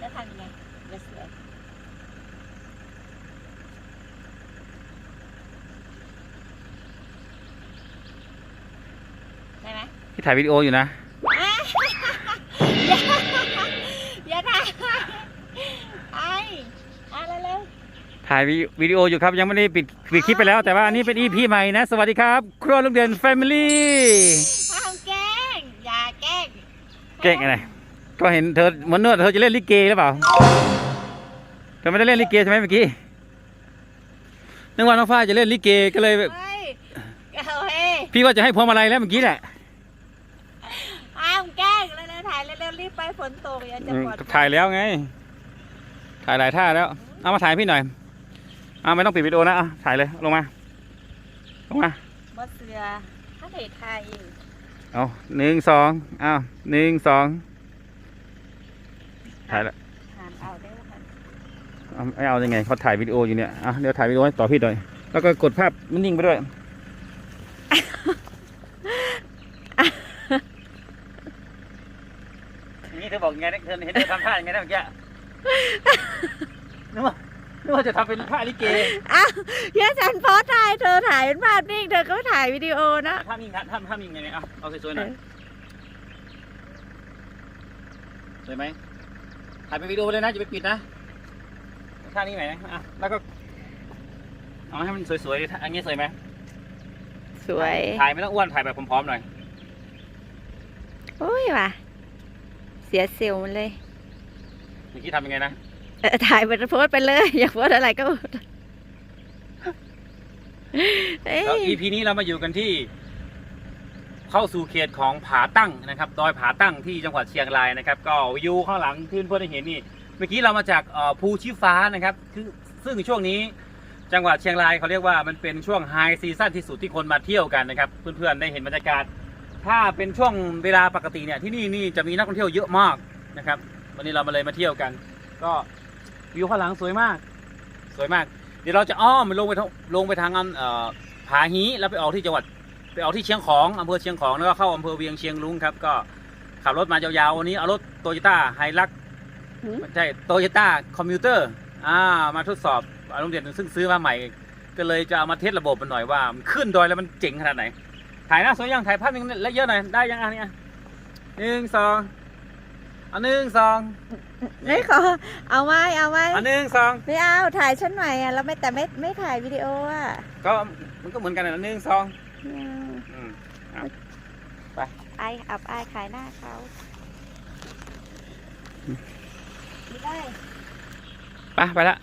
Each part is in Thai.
แล้วทำยังไงจะสวยได้ไหมที่ถ่ายวิดีโออยู่นะ อย่าถ่ายไอ้อะเร็วถ่ายวิวิดีโออยู่ครับยังไม่ได้ปิดปิดคลิปไปแล้ว แต่ว่าอันนี้เป็น EP ใหม่นะ สวัสดีครับ ครัวลุงเด่นแฟมิลี่ๆห้ามแกล้งอย่าแกล้ง เก่งอะไร ก็เห็นเธอเหมือนเนื้อเธอจะเล่นลิเกหรือเปล่า เธอไม่ได้เล่นลิเกใช่ไหมเมื่อกี้ นึกว่าน้องฝ้ายจะเล่นลิเกก็เลยแบบเฮ้ยเอาเฮ้ยพี่ว่าจะให้พวงมาลัยแล้วเมื่อกี้แหละห้ามแกล้งเร็วๆถ่ายเร็วๆรีบไปฝนตกอย่าจะอืมปลอดภัถ่ายแล้วไง ถ่ายหลายท่าแล้ว เอามาถ่ายพี่หน่อย เอาไม่ต้องปิดวิดีโอนะเอาถ่ายเลยลงมา ลงมามดเสือถ้าเทไทยเอาหนึ่งสองเอาหนึ่งสอง ถ่ายแล้วหานเอาได้ค่ะเอาไม่เอายังไงเขาถ่ายวิดีโออยู่เนี่ยอะเดี๋ยวถ่ายวิดีโอให้ต่อพี่หน่อย แล้วก็กดภาพมันนิ่งไปด้วยนี่เธอบอกไงนะเธอเห็นเธอทำท่ายังไงนะเมื่อกี้นึกว่านึกว่าจะทำเป็นท่าลิเกอ้าวเฮียฉันโพสต์ถ่ายเธอถ่ายเป็นภาพนิ่งเธอก็ถ่ายวิดีโอนะ ท่านิ่งท่าท่าท่านิ่งไงเนี่ยเอาเอาสวยๆหน่อยสวยไหม ถ่ายเป็นวิดีโอเลยนะจะไปปิดนะท่านี้ไหนนะอะแล้วก็เอาให้มันสวยๆดิท่าอันนี้สวยไหมสวย ถ่ายไม่ต้องอ้วนถ่ายแบบพร้อมๆหน่อยโอ้ยว่ะ เสียเซลล์มันเลยเมื่อกี้ทำยังไงนะเออถ่ายไปโพสต์ไปเลย อยากโพสต์อะไรก็โพสต์เอ้แล้วย EP นี้เรามาอยู่กันที่ เข้าสู่เขตของผาตั้งนะครับดอยผาตั้งที่จังหวัดเชียงรายนะครับ ก็วิวข้างหลังที่เพื่อนได้เห็นนี่เมื่อกี้เรามาจากภูชีฟ้านะครับคือซึ่งช่วงนี้จังหวัดเชียงรายเขาเรียกว่ามันเป็นช่วงไฮซีซั่นที่สุดที่คนมาเที่ยวกันนะครับ เพื่อนๆได้เห็นบรรยากาศ ถ้าเป็นช่วงเวลาปกติเนี่ยที่นี่นี่จะมีนักท่องเที่ยวเยอะมากนะครับ วันนี้เรามาเลยมาเที่ยวกัน ก็วิวข้างหลังสวยมาก สวยมาก เดี๋ยวเราจะอ้อมลงไปลงไปทางอ่อผาฮีแล้วไปออกที่จังหวัด ไปออกที่เชียงของอำเภอเชียงของแล้วก็เข้าอำเภอเวียงเชียงรุ้งครับก็ขับรถมายาวๆวันนี้เอารถโตโยต้าไฮลักหืมไม่ใช่โตโยต้าคอมพิวเตอร์อ่ามาทดสอบอารมณ์เด่นซึ่งซื้อมาใหม่ ก็เลยจะเอามาเทสระบบมันหน่อยว่ามันขึ้นดอยแล้วมันเจ๋งขนาดไหน ถ่ายหน้าสวยยังถ่ายภาพยังและเยอะหน่อยได้ยังอันนี้หนึ่งสองอันหนึ่งสองไม่ขอเอาไว้เอาไว้อันหนึ่งสองไม่เอาถ่ายฉันหน่อยอะแล้วไม่แต่ไม่ไม่ถ่ายวิดีโออะก็มันก็เหมือนกันนะอันหนึ่งสอง ไม่เอาอืมไออับไอายขายหน้าเขาไม่ได้ไปไปละ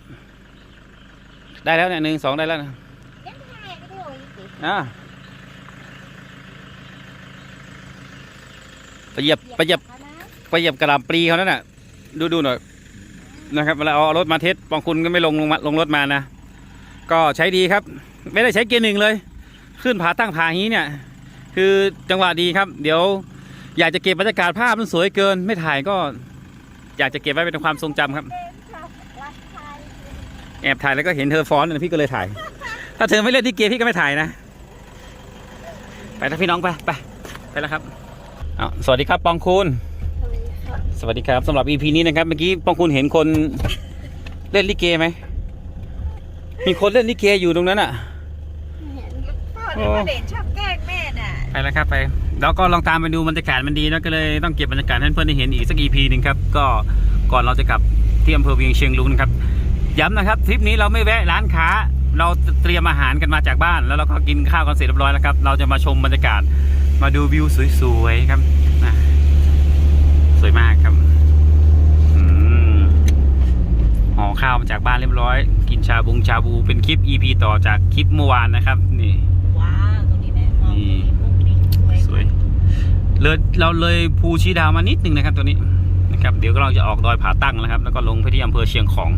ได้แล้วเนี่ยหนึ่งสองได้แล้วนะยังถ่ายวิดีโออยู่สิอ่าไปเหยียบไปเหยียบเขานะไปเหยียบกระหล่ำปลีเขานั่นน่ะ ดูดูหน่อยนะครับเวลาเอารถมาเทสบางคุณก็ไม่ลงลงมาลงรถมานะ ก็ใช้ดีครับ ไม่ได้ใช้เกียร์หนึ่งเลย ขึ้นผาตั้งผาฮีเนี่ย คือจังหวะดีครับ เดี๋ยวอยากจะเก็บบรรยากาศภาพมันสวยเกิน ไม่ถ่ายก็ อยากจะเก็บไว้เป็นความทรงจำครับ แอบถ่ายแล้วก็เห็นเธอฟ้อนนะพี่ก็เลยถ่าย ถ้าเธอไม่เล่นที่เกียพี่ก็ไม่ถ่ายนะ ไปแล้วพี่น้องไปไปไปแล้วครับเอาสวัสดีครับปองคุณ สวัสดีครับสำหรับ EP นี้นะครับเมื่อกี้ปองคุณเห็นคนเล่นลิเกไหมมีคนเล่นลิเกอยู่ตรงนั้นอะ พ่อเนี่ยพ่อเด่นชอบแก ไปแล้วครับไปแล้วก็ลองตามไปดูบรรยากาศมันดีนะก็เลยต้องเก็บบรรยากาศให้เพื่อนได้เห็นอีกสัก EP หนึ่งครับก็ก่อนเราจะกลับที่อำเภอเวียงเชียงรุ้งนะครับย้ำนะครับทริปนี้เราไม่แวะร้านค้า เราเตรียมอาหารกันมาจากบ้าน แล้วเราก็กินข้าวกันเสร็จเรียบร้อยแล้วครับ เราจะมาชมบรรยากาศมาดูวิวสวยๆครับสวยมากครับห่อข้าวมาจากบ้านเรียบร้อย กินชาบุงชาบูเป็นคลิป EP ต่อจากคลิปเมื่อวานนะครับนี่ ว้าวตรงนี้แม่มอง นี่ มุมนี้สวย สวย เลยเราเลยภูชีดาวมานิดนึงนะครับตัวนี้นะครับ เดี๋ยวก็เราจะออกดอยผาตั้งแล้วครับ แล้วก็ลงไปที่อำเภอเชียงของ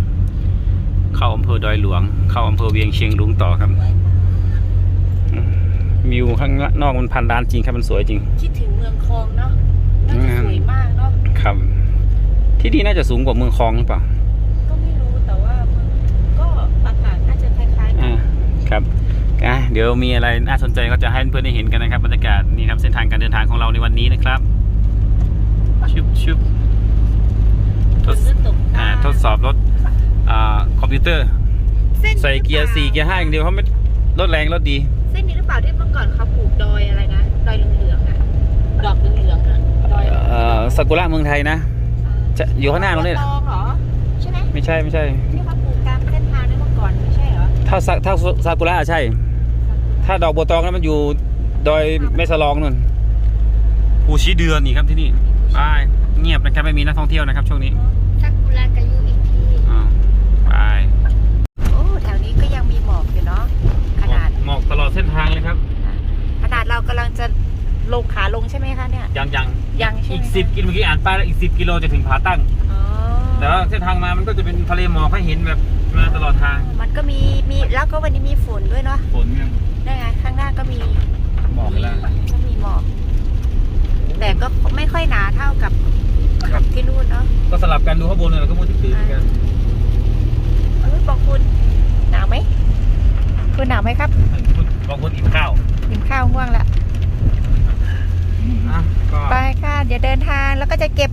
เข้าอำเภอดอยหลวง เข้าอำเภอเวียงเชียงรุ้งต่อครับอืมวิวข้างนอกมันพันล้านจริงครับมันสวยจริง คิดถึงเมืองคลองเนาะน่าจะสวยมากเนาะครับ ที่นี่น่าจะสูงกว่าเมืองคลองหรือเปล่า ก็ไม่รู้แต่ว่ามันก็อากาศน่าจะคล้ายๆกัอ่านครับ อะเดี๋ยวมีอะไรน่าสนใจก็จะให้เพื่อนๆได้เห็นกันนะครับบรรยากาศนี่ครับเส้นทางการเดินทางของเราในวันนี้นะครับชุบชุบททดฝนก็ตกอ่าทดสอบรถอ่าคอมพิวเตอร์ส้นนี้ใส่เกียร์สี่เกียร์ห้าอย่างเดียวเขาไม่รถแรงรถดี เส้นนี้หรือเปล่าที่เมื่อก่อนเขาปลูกดอยอะไรนะดอยเหลืองๆอะดอกเหลืองๆอะดอยเอ่อซากุระเมืองไทยนะจะอยู่ข้างหน้าเราเนี่ยตองเหรอใช่ไหมไม่ใช่ไม่ใช่ที่เขาปลูกตามเส้นทางนี้เมื่อก่อนไม่ใช่เหรอถ้าซาถ้าซากุระใช่ ถ้าดอกบัวตองนั้นมันอยู่ดอยแม่สลองนู่นภูชีเดือนนี่ครับที่นี่ไปเงียบนะครับไม่มีนักท่องเที่ยวนะครับ ช่วงนี้ซากุระกายุอีกทีอ่าไปโอ้แถวนี้ก็ยังมีหมอกอยู่เนาะขนาดหมอกตลอดเส้นทางเลยครับ ขนาดเรากำลังจะลงขาลงใช่ไหมคะเนี่ยยังยังยังใช่อีไหมกสิบกิโลเมื่อกี้อ่านป้ายแล้วอีกสิบกิโลจะถึงผาตั้งอ๋อแต่ว่าเส้นทางมามันก็จะเป็นทะเลหมอกให้เห็นแบบมาตลอดทาง มันก็มีมีแล้วก็วันนี้มีฝนด้วยเนาะฝนเนี่ย ได้ไงข้างหน้าก็มีหมอกแล้วก็มีหมอกแต่ก็ไม่ค่อยหนาเท่ากับกับที่นู่นเนาะก็สลับกันดูข้างบนเลยแล้วก็มืดตื้อเหมือนกันเอ้ยบอกคุณหนาวไหมคุณหนาวไหมครับบางคนอิ่มข้าวกินข้าวง่วงละอะก็ไปค่ะ เดี๋ยวเดินทางแล้วก็จะเก็บ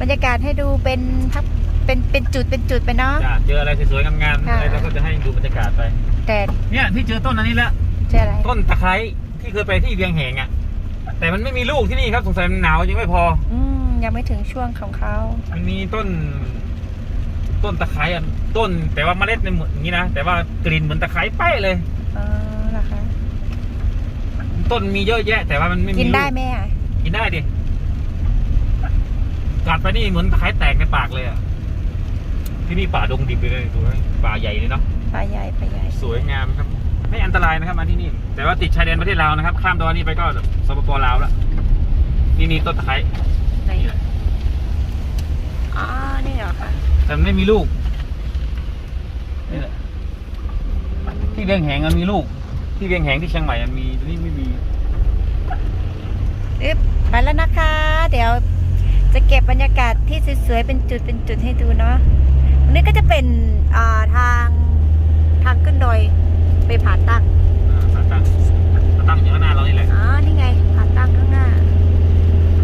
บรรยากาศให้ดูเป็นทับเป็นเป็นจุดเป็นจุดไปเนาะจ้ะเจออะไรสวยๆงามๆค่ะอะไรเราก็จะให้ดูบรรยากาศไป แต่เนี่ยที่เจอต้นอันนี้แล้ว เจออะไรต้นตะไคร้ที่เคยไปที่เวียงแหงอะ แต่มันไม่มีลูกที่นี่ครับสงสัยมันหนาวยังไม่พอ อืมยังไม่ถึงช่วงของเขา มันมีต้น ต้นตะไคร้อะต้น แต่ว่าเมล็ดมันเหมือนอย่างนี้นะแต่ว่ากลิ่นเหมือนตะไคร้เป๊ะเลย อ๋อเหรอคะ ต้นมีเยอะแยะ แต่ว่ามันไม่มีกินได้ลูไหมอะ กินได้ดิกัดไปนี่เหมือนตะไคร้แตกในปากเลยอะที่นี่ป่าดงดิบเลยดูไหมป่าใหญ่เลยเนาะ ปลาใหญ่ปลาใหญ่ สวยงามครับ ไม่อันตรายนะครับมาที่นี่ แต่ว่าติดชายแดนประเทศลาวนะครับ ข้ามดอยนี่ไปก็สปปลาวแล้ว นี่นี่ต้นตะไคร้ไหนนี่แหละอ๋อ นี่เหรอคะแต่มันไม่มีลูก นี่แหละ ที่เวียงแหงมันมีลูก ที่เวียงแหงที่เชียงใหม่มันมีที่นี่ไม่มีอึ๊บไปแล้วนะคะ เดี๋ยวจะเก็บบรรยากาศที่สวยๆ เป็นจุดเป็นจุดให้ดูเนาะวันนี้ก็จะเป็นอ่าทางทางขึ้นดอย ไปผาตั้งอ่าตั้งตั้งอยู่ข้างหน้าเรานี่แหละอ๋อนี่ไงผาตั้งข้างหน้า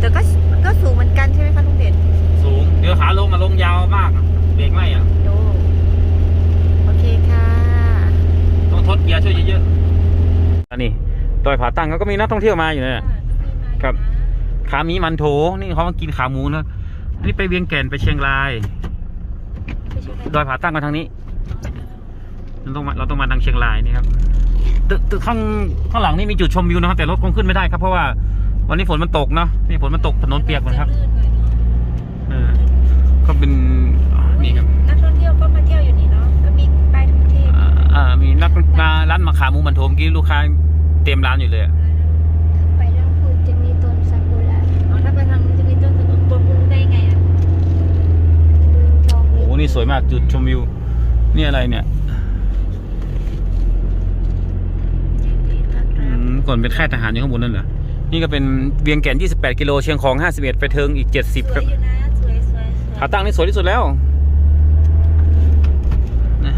แต่ก็ก็สูงเหมือนกันใช่ไหมคะลุงเด่นสูงเดี๋ยวขาลงมาลงยาวมากอะเบรกไม่อะดูโอเคค่ะต้องทดเกียร์ช่วยเยอะๆอันนี้ดอยผาตั้งเขาก็มีนักท่องเที่ยวมาอยู่เนี่ยครับขาหมีมันโถนี่เขามากินขาหมูนะอันนี่ไปเวียงแก่นไปเชียงรายดอยผาตั้งมาทางนี้ เราต้องมาเราต้องมาทางเชียงรายนี่ครับตึกตึกข้างข้างหลังนี่มีจุดชมวิวนะครับ แต่รถคงขึ้นไม่ได้ครับเพราะว่าวันนี้ฝนมันตกเนาะนี่ฝนมันตกถนนเปียกหมดครับเออก็เป็นนี่ครับนักท่องเที่ยวก็มาเที่ยวอยู่นี่เนาะก็มีป้ายท่องเที่ยวอ่าอ่ามีนักมาร้านมาขาหมูมันโถเมื่อกี้ลูกค้าเต็มร้านอยู่เลยอะไปทางพูนจะมีต้นซากุระอ๋อถ้าไปทางนู้นจะมีต้นสกุลบนคุณรู้ได้ไงอะทองโอ้โหนี่สวยมากจุดชมวิวนี่อะไรเนี่ย อืม ก่อนเป็นค่ายทหารอยู่ข้างบนนั่นเหรอ นี่ก็เป็นเวียงแก่น 28 กิโล เชียงของ 51 ไปเทิงอีกส70วครัยบอยู่นะสวยสวยสวยผาตั้งนี่สวยที่สุดแล้วนะ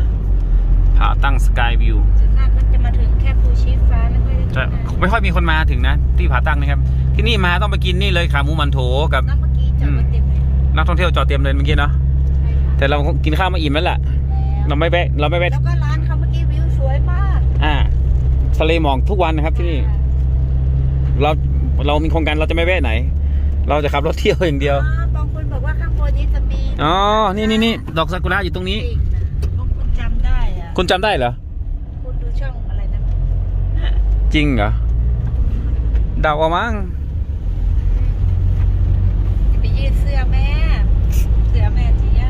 ผาตั้งสกายวิวส่วนมากก็จะมาถึงแค่ภูชีฟ้าไม่ค่อยได้จะขึ้นนะไม่ค่อยมีคนมาถึงนะ ที่ผาตั้งนะครับ ที่นี่มาต้องไปกินนี่เลยขาหมูมันโถกับแล้วเมื่อกี้จอดรถเต็มเลยนักท่องเที่ยวจอดเต็มเลยเมื่อกี้เนาะ ใช่ค่ะแต่เรากินข้าวมาอิ่มแล้วล่ะแล้วเราไม่แวะเราไม่แวะ แล้วก็ร้านเขาเมื่อกี้วิวสวยมาก อ่า ทะเลหมอกทุกวันนะครับที่นี่เราเรามีโครงการเราจะไม่แวะไหน เราจะขับรถเที่ยวอย่างเดียวอ๋อบางคนบอกว่าข้างบนนี้จะมีอ๋อนี่นี่นี่ดอกซากุระอยู่ตรงนี้จริงนะบางคนจำได้อะคุณจำได้เหรอคุณดูช่องอะไรนะจริงเหรอเดาเอามั้งอย่าไปยืดเสื้อแม่ เสื้อแม่จีย่า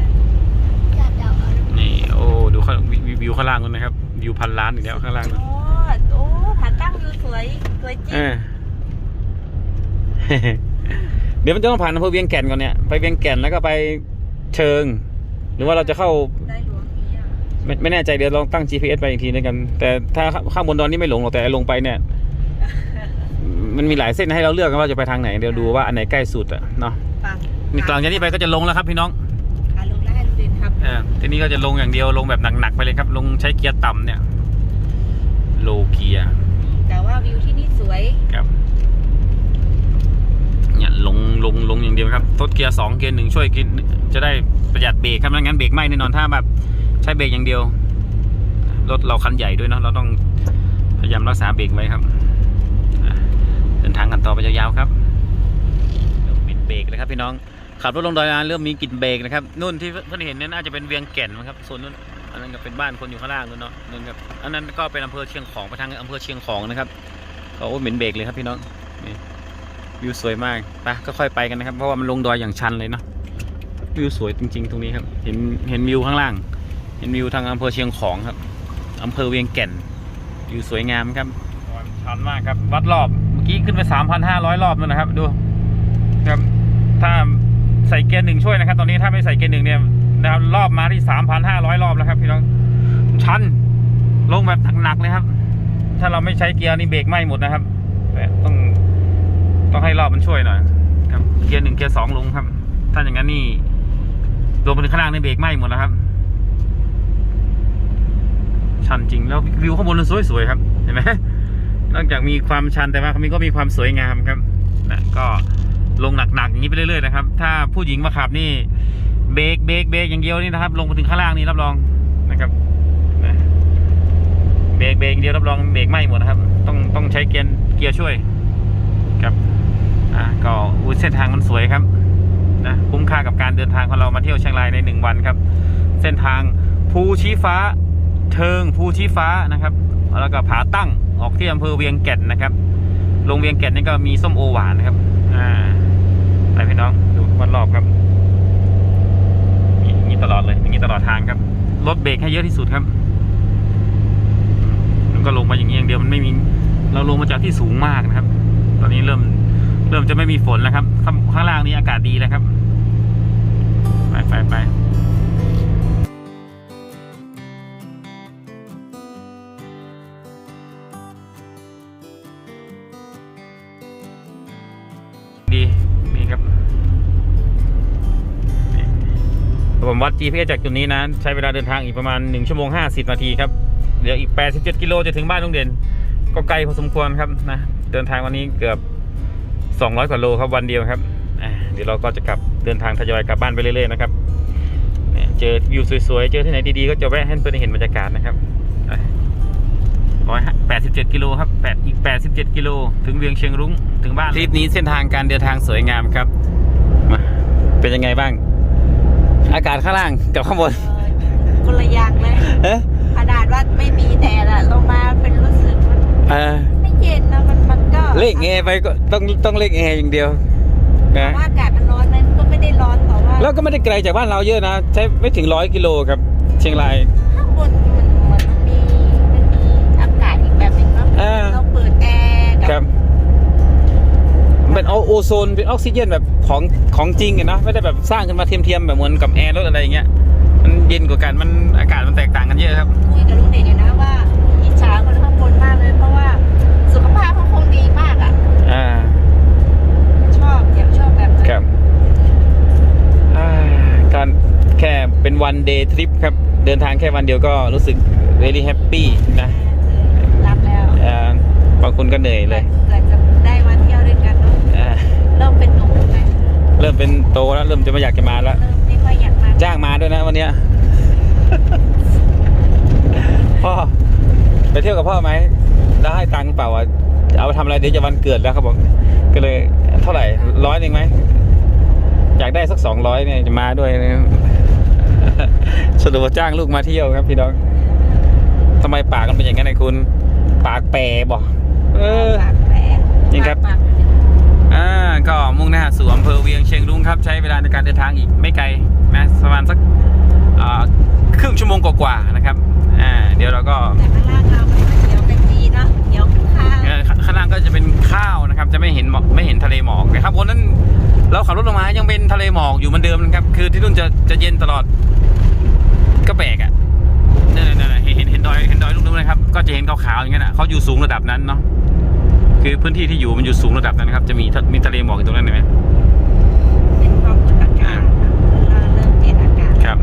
จัดดาวเอานี่โอ้ดูข้างวิววิวข้างล่างนู้นนะครับวิวพันล้านอีกแล้วข้างล่างนู้นโอ้โอ้ผาตั้ง วิวสวยสวยจริเองอเดี๋ยวมันจะต้องผ่านอำเภอเวียงแก่นก่อนเนี่ยไปเวียงแก่นแล้วก็ไปเชิง หรือว่าเราจะเข้าได้หลวงนี้อะไม่ไม่แน่ใจเดี๋ยวลองตั้ง GPS ไปอีกทีนึงกัน แต่ถ้าข้างบนดอนนี่ไม่หลงหรอกแต่ลงไปเนี่ย มันมีหลายเส้นให้เราเลือกกันว่าจะไปทางไหนเดี๋ยวดูว่าอันไหนใกล้สุดอะเนาะปังนี่หลังจากนี้ไปก็จะลงแล้วครับพี่น้องขาลงแล้วให้ลูกเรียนครับเออทีนี้ก็จะลงอย่างเดียวลงแบบหนักๆไปเลยครับ ลงใช้เกียร์ต่ำเนี่ย โลเกียร์ แต่ว่าวิวที่นี่สวยครับเนี่ยลงลงลงอย่างเดียวครับทดเกียร์สองเกียร์หนึ่งช่วยกินจะได้ประหยัดเบรกครับไม่งั้นเบรกไหม้แน่นอนถ้าแบบใช้เบรกอย่างเดียวรถเราคันใหญ่ด้วยเนาะเราต้องพยายามรักษาเบรกไว้ครับเดินทางกันต่อไปยาวๆครับเริ่มปิดเบรกเลยครับพี่น้องขับรถลงดอยนานเริ่มมีกลิ่นเบรกนะครับนู่นที่เพื่อนเห็นเนี่ยน่าจะเป็นเวียงแก่นนะครับส่วนนู้น อันนั้นก็เป็นบ้านคนอยู่ข้างล่างนู้นเนาะนู่นครับอันนั้นก็เป็นอำเภอเชียงของไปทางอำเภอเชียงของนะครับก็โอ้เหม็นเบรกเลยครับพี่น้องนี่วิวสวยมากไปก็ค่อยไปกันนะครับเพราะว่ามันลงดอยอย่างชันเลยเนาะวิวสวยจริง ๆ ตรงนี้ครับเห็นเห็นวิวข้างล่าง เห็นวิวทางอำเภอเชียงของครับอำเภอเวียงแก่นวิวสวยงามครับชันมากครับวัดรอบเมื่อกี้ขึ้นไป 3,500 รอบแล้วนะครับ ดูครับถ้าใส่เกียร์หนึ่งช่วยนะครับ ตอนนี้ถ้าไม่ใส่เกียร์หนึ่งเนี่ย นะครับรอบมาที่3,500รอบแล้วครับพี่น้องชันลงแบบหนักๆเลยครับ ถ้าเราไม่ใช้เกียร์นี่เบรกไหม้หมดนะครับต้องต้องให้รอบมันช่วยหน่อยครับเกียร์หนึ่งเกียร์สองลงครับ ถ้าอย่างนั้นนี่ลงไปถึงข้างล่างนี่เบรกไหม้หมดแล้วครับ ชันจริงแล้ววิวข้างบนมันสวยๆครับเห็นไหมนอกจากมีความชันแต่ว่ามันก็มีความสวยงามครับนะก็ลงหนักๆอย่างนี้ไปเรื่อยๆนะครับ ถ้าผู้หญิงมาขับนี่ เบรกเบรกเบรกอย่างเดียวนี่นะครับ ลงไปถึงข้างล่างนี่รับรองนะครับนะเบรกเบรกอย่างเดียวรับรองเบรกไหม้หมดนะครับ ต้องต้องใช้เกียร์เกียร์ช่วยครับอ่าก็อุ๊ยเส้นทางมันสวยครับนะคุ้มค่ากับการเดินทางของเรามาเที่ยวเชียงรายในหนึ่งวันครับ เส้นทางภูชี้ฟ้าเทิงภูชี้ฟ้านะครับ แล้วก็ผาตั้งออกที่อำเภอเวียงแก่นนะครับลงเวียงแก่นนี่ก็มีส้มโอหวานนะครับอ่าไปพี่น้องดูวันรอบครับอย่างนี้ ตลอดเลยอย่างนี้ตลอดทางครับรถเบรกให้เยอะที่สุดครับมันก็ลงมาอย่างนี้อย่างเดียวมันไม่มีเราลงมาจากที่สูงมากนะครับ ตอนนี้เริ่มเริ่มจะไม่มีฝนแล้วครับ ข้างล่างนี้อากาศดีแล้วครับ ไปไปไป วัด GPS จากจุดนี้นะ ใช้เวลาเดินทางอีกประมาณ 1 ชั่วโมง 50 นาทีครับ เดี๋ยวอีก 87 กิโลจะถึงบ้านลุงเด่น ก็ไกลพอสมควรครับนะ เดินทางวันนี้เกือบ 200 กว่าโลครับวันเดียวครับ เดี๋ยวเราก็จะกลับเดินทางทยอยกลับบ้านไปเรื่อยๆนะครับ เจอวิวสวยๆ เจอที่ไหนดีๆ ก็จะแวะให้เพื่อนได้เห็นบรรยากาศนะครับร้อยแปดสิบเจ็ดกิโลครับแปดอีกแปดสิบเจ็ดกิโลถึงเวียงเชียงรุ้งถึงบ้านทริปนี้เส้นทางการเดินทางสวยงามครับมาเป็นยังไงบ้าง อากาศข้างล่างกับข้างบนคนละอย่างเลยเอ๊ะขนาดว่าไม่มีแดดอะลงมาเป็นรู้สึกมันเออไม่เย็นนะมันมันก็เลขแอร์ไปก็ต้องต้องเลขแอร์อย่างเดียวนะว่าอากาศมันร้อนไหมมันก็ไม่ได้ร้อนแต่ว่าแล้วก็ไม่ได้ไกลจากบ้านเราเยอะนะใช้ไม่ถึงร้อยกิโลครับ เชียงรายข้างบนมันเหมือนมันมีมันมีอากาศอีกแบบหนึ่งเนาะอ่าเราเปิดแอร์คกัรับมันเป็นเอาโอโซนเป็นออกซิเจนแบบ ของของจริงอะนะไม่ได้แบบสร้างขึ้นมาเทียมๆแบบเหมือนกับแอร์รถอะไรอย่างเงี้ยมันเย็นกว่ากันมันอากาศมันแตกต่างกันเยอะครับ คุยกับลุงเด่นอยู่นะว่าอิจฉาคนข้างบนมากเลย เพราะว่าสุขภาพเขาคงดีมากอะ อ่าชอบอยากชอบแบบนั้นครับอ่าการแค่เป็นวันเดย์ทริปครับ เดินทางแค่วันเดียวก็รู้สึก very happy นะรับแล้วอ่าบางคนก็เหนื่อยเลย เริ่มเป็นโตแล้วเริ่มจะไม่อยากจะมาแล้วเริ่มไม่ค่อยอยากมาจ้างมาด้วยนะวันเนี้ย พ่อ ไปเที่ยวกับพ่อไหมได้ให้ตังค์เปล่าอะเอาไปทำอะไรเดี๋ยวจะวันเกิดแล้วเขาบอก ก็เลยเท่าไหร่ร้อยหนึ่งไหมอยากได้สักสองร้อยเนี่ยจะมาด้วยนะ สรุปว่าจ้างลูกมาเที่ยวครับพี่น้องทำไมปากกันเป็นอย่างนั้นไอ้คุณ ปากแปรบอกเออ ปากแผลจริงครับ ปากอ่า ก็มุ่งหน้าสู่อำเภอเวียงเชียงรุ้งครับ ใช้เวลาในการเดินทางอีกไม่ไกลนะประมาณสักอ่าครึ่งชั่วโมงกว่าๆนะครับอ่าเดี๋ยวเราก็แต่ข้างล่างเรามันเขียวเป็นจีเนาะเขียวข้างเอ่อข้างล่างก็จะเป็นข้าวนะครับ จะไม่เห็นหมอกไม่เห็นทะเลหมอกนะครับบนนั้นเราขับรถลงมายังเป็นทะเลหมอกอยู่เหมือนเดิมนะครับคือที่นู่นจะจะเย็นตลอดก็แปลกอะนั่นนั่นเห็นเห็นเห็นดอยเห็นดอยลูกนู้นนะครับ ก็จะเห็นขาวๆอย่างเงี้ยนะเขาอยู่สูงระดับนั้นเนาะ คือพื้นที่ที่อยู่มันอยู่สูงระดับนั้นครับจะมีทะมีทะเลหมอกอยู่ตรงนั้นเห็นไหมเป็นความกดอากาศเราเริ่มเปลี่ยนอากาศครับ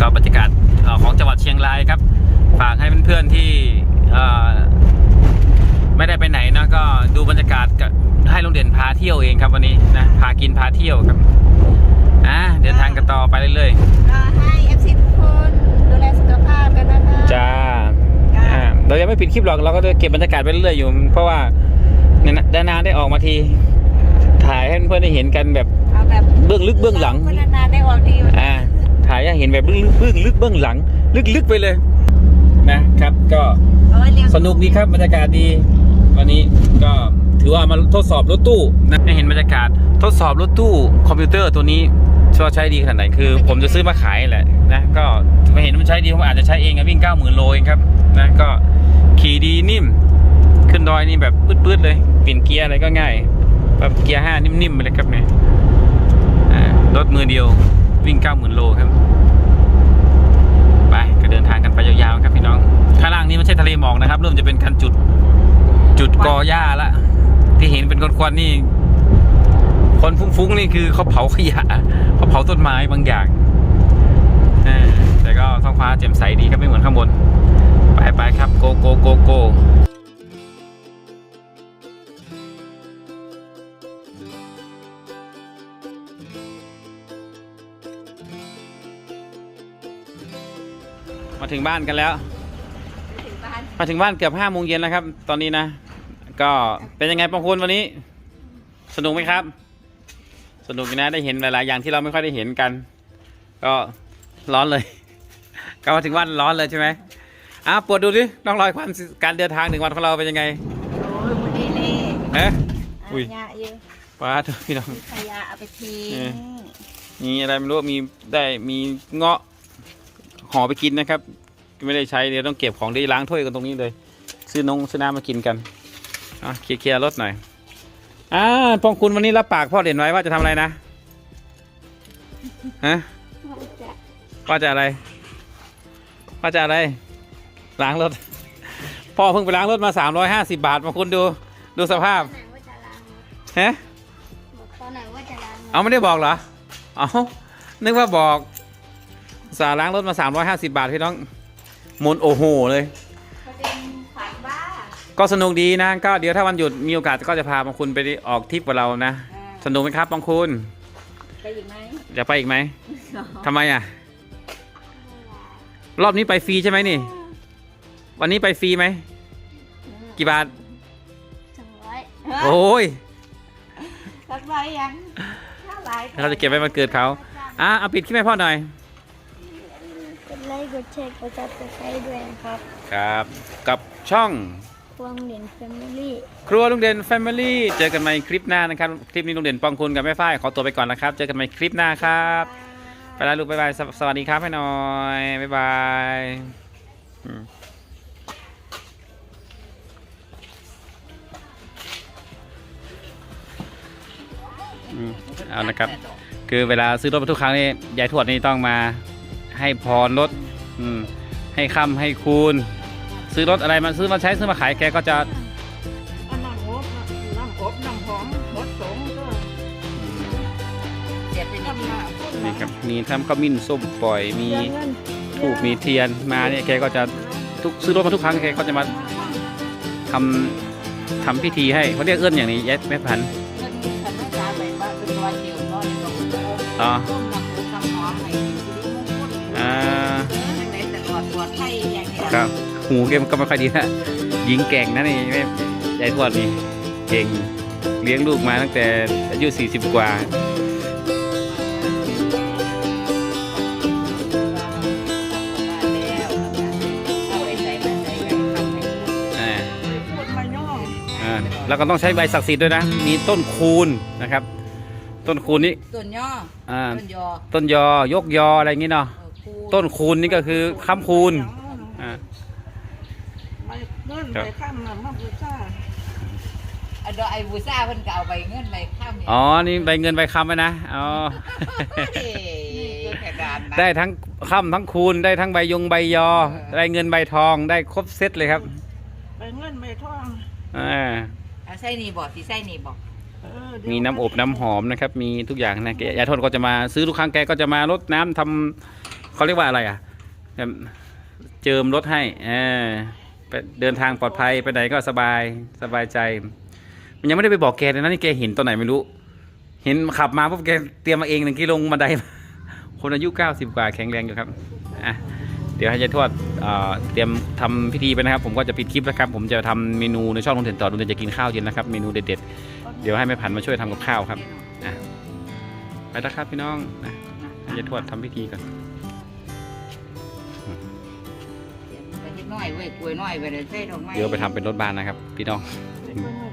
ก็บรรยากาศเอ่อของจังหวัดเชียงรายครับ ฝากให้เพื่อนๆที่เอ่อไม่ได้ไปไหนนะก็ดูบรรยากาศกับให้ลุงเด่นพาเที่ยวเองครับวันนี้นะพากินพาเที่ยวครับอะเดินทางกันต่อไปเรื่อยก็ให้ FC ทุกคนดูแลสุขภาพกันนะคะๆจ้าอ่า เรายังไม่ปิดคลิปหรอกเราก็จะเก็บบรรยากาศไปเรื่อยๆอยู่ เพราะว่าเนี่ยนะนานๆได้ออกมาที ถ่ายให้เพื่อนๆได้เห็นกันแบบเอาแบบเบื้องลึกเบื้องหลัง คนนานๆได้ออกทีมันอ่า ถ่ายให้เห็นแบบเบื้องลึกเบื้องลึกเบื้องหลัง ลึกๆไปเลย นะครับ ก็เอาไว้เรียงสนุกดีครับบรรยากาศดีวันนี้ก็ถือว่ามาทดสอบรถตู้นะให้เห็นบรรยากาศทดสอบรถตู้คอมพิวเตอร์ตัวนี้ว่าใช้ดีขนาดไหนคือ ผมจะซื้อมาขายแหละนะก็ มาเห็นมันใช้ดีผมอาจจะใช้เองอะวิ่ง9 0,000โลเองครับนะก็ขี่ดีนิ่ม ขึ้นดอยนี่แบบปื๊ดๆเลยเปลี่ยนเกียร์อะไรก็ง่ายแบบเกียร์ห้านิ่มๆไปเลยครับเนี่ยรถมือเดียววิ่ง90,000โลครับไปก็เดินทางกันไปยาวๆครับพี่น้องข้างล่างนี้ไม่ใช่ทะเลหมอกนะครับเริ่มจะเป็นการจุดจุดกอหญ้าละที่เห็นเป็นควันๆนี่คนฟุ้งๆนี่คือเขาเผาขยะเขาเผาต้นไม้บางอย่างออแต่ ก็ท้องฟ้าแจ่มใสดีครับไม่เหมือนข้างบน ไปไปๆครับโกโกโกโกมาถึงบ้านกันแล้วถึงบ้านมาถึงบ้านเกือบห้าโมงเย็นแล้วครับ ตอนนี้นะ ก็เป็นยังไงปองคุณวันนี้ สนุกไหมครับ สนุกอยู่นะได้เห็นหลาย ๆ อย่างที่เราไม่ค่อยได้เห็นกัน ก็ร้อนเลย ก็มาถึงบ้านร้อนเลยใช่ไหมอะปวดดูดิร่องรอยความการเดินทางหนึ่งวันของเราเป็นยังไงโอ้ยมันดีเลยเอ๊ะอะอุ้ยยาเยอะป้าทุกพี่น้องขยะเอาไปทิ้เอองมีอะไรไม่รู้มีได้มีเงาะห่อไปกินนะครับ ไม่ได้ใช้เดี๋ยวต้องเก็บของที่ล้างถ้วยกันตรงนี้เลย ซื้อนงซื้อน้ำมากินกันอะเคลียร์เคลียร์รถหน่อยอ่าพองคุณวันนี้รับปากพ่อเด่นไว้ว่าจะทำอะไรนะฮะมันจะว่าจะอะไร ว่าจะอะไรล้างรถ พ่อเพิ่งไปล้างรถมาสามร้อยห้าสิบาทมาคุณดูดูสภาพตอนไหนว่าจะล้างรถฮะบอกตอนไหนว่าจะล้างรถเอาไม่ได้บอกเหรอเอานึกว่าบอกสาล้างรถมา 350 บาทพี่น้องหมุนโอ้โหเลย ประเด็นฝันบ้าก็สนุกดีนะก็เดี๋ยวถ้าวันหยุดมีโอกาสก็จะพาบางคุณไปออกทริปกับเรานะอ่าสนุกไหมครับบางคุณไปอีกไหมอยากไปอีกไหมทำไมอะ รอบนี้ไปฟรีใช่ไหมนี่ วันนี้ไปฟรีไหม กี่บาทสองร้อยโอ้ยสักใบยังห้าใบเราจะเก็บไว้วันเกิดเขาอะเอาปิดคลิปให้พ่อหน่อยกดไลค์กดแชร์กดซับสไครต์ด้วยนะครับ ครับ กับช่องควงเหรียญแฟมิลี่ครัวลุงเด่นแฟมิลี่เจอกันใหม่คลิปหน้านะครับ คลิปนี้ลุงเด่นปองคุณกับแม่ฝ้ายขอตัวไปก่อนนะครับ เจอกันใหม่คลิปหน้าครับ ไปแล้วลูกบ๊ายบายสวสวัสดีครับให้หน่อยบ๊ายบายอืมอืมเอานะครับ คือเวลาซื้อรถทุกครั้งนี่ยายทวดนี่ต้องมาให้พรรถอืมให้คำให้คูณ ซื้อรถอะไรมาซื้อมาใช้ซื้อมาขายแกก็จะ น้าพุ่นนี่ครับมีทำข้าวมิ้นส้มปล่อยมีเดือนเงินถูกมีเทียนมาเนี่ยแกก็จะทุกซื้อรถมาทุกครั้งแกก็จะมาทำทำพิธีให้เขาเรียกเอื้อนอย่างนี้ยัดแม่พันธุ์เงินมีขันน้ำตาไปบ้านเป็นร้อยเดียวร้อยสองโลอ๋อต้มน้ำอบน้ำหอมให้สิริมงคลอ่าจังไหนแต่กอดปลอดภัยอย่างเนี้ยครับหูแกก็ไม่ค่อยดีนะยิงแก่งนะนี่แม่ยายทวดนี่เก่งเลี้ยงลูกมาตั้งแต่อายุ40 กว่าเอา แล้วก็ต้องใช้ใบศักดิ์สิทธิ์ด้วยนะ มีต้นคูณนะครับ ต้นคูณนี่ต้นย่ออ่าต้นยอต้นยอยกยออะไรอย่างงี้เนาะ เออคูต้นคูณนี่ก็คือค้ำคูณอ่า ไม่เงินไปข้ามน้ำมาบูชาอันเดยวไอ้บูซ่าเพิ่นก็เอาไปเงินไปข้ามเนี่ยอ๋อ นี่ใบเงินใบคำไว้นะ อ๋อเฮ้ยกระดานนะได้ทั้งคำทั้งคูณได้ทั้งใบยงใบยอ ได้เงินใบทองได้ครบเซตเลยครับ ไปเงินไปทองอ่า เอาไส้นี่บอกที่ไส้นี่บอกเอมีน้ำอบน้ำหอมนะครับ มีทุกอย่างนะแกยายทนก็จะมาซื้อทุกครั้งแกก็จะมารดน้ำทำเขาเรียกว่าอะไรอะแบบเจิมรถให้เออไปเดินทางปลอดภัยไปไหนก็สบายสบายใจ มันยังไม่ได้ไปบอกแกเลยนะนี่แกเห็นตอนไหนไม่รู้ เห็นขับมาปุ๊บแกเตรียมมาเองหนึ่งกิโลงบันไดมาคนอายุ90กว่าแข็งแรงอยู่ครับอะ ดี๋ยวให้ยายทวดเอ่อเตรียมทำพิธีไปนะครับ ผมก็จะปิดคลิปแล้วครับ ผมจะทำเมนูในช่องลุงเด่นต่อลุงเด่นจะกินข้าวเย็นนะครับ เมนูเด็ดๆ เดี๋ยวให้แม่ผันมาช่วยทำกับข้าวครับอะไปแล้วครับพี่น้องนะให้ยายทวดทำพิธีก่อนไปเฮ็ดน้อยเว้ยกล้วยน้อยไปเลยใส่ดอกไม้เดี๋ยวไปทำเป็นรถบ้านนะครับ พี่น้องเด็กไม่น้อย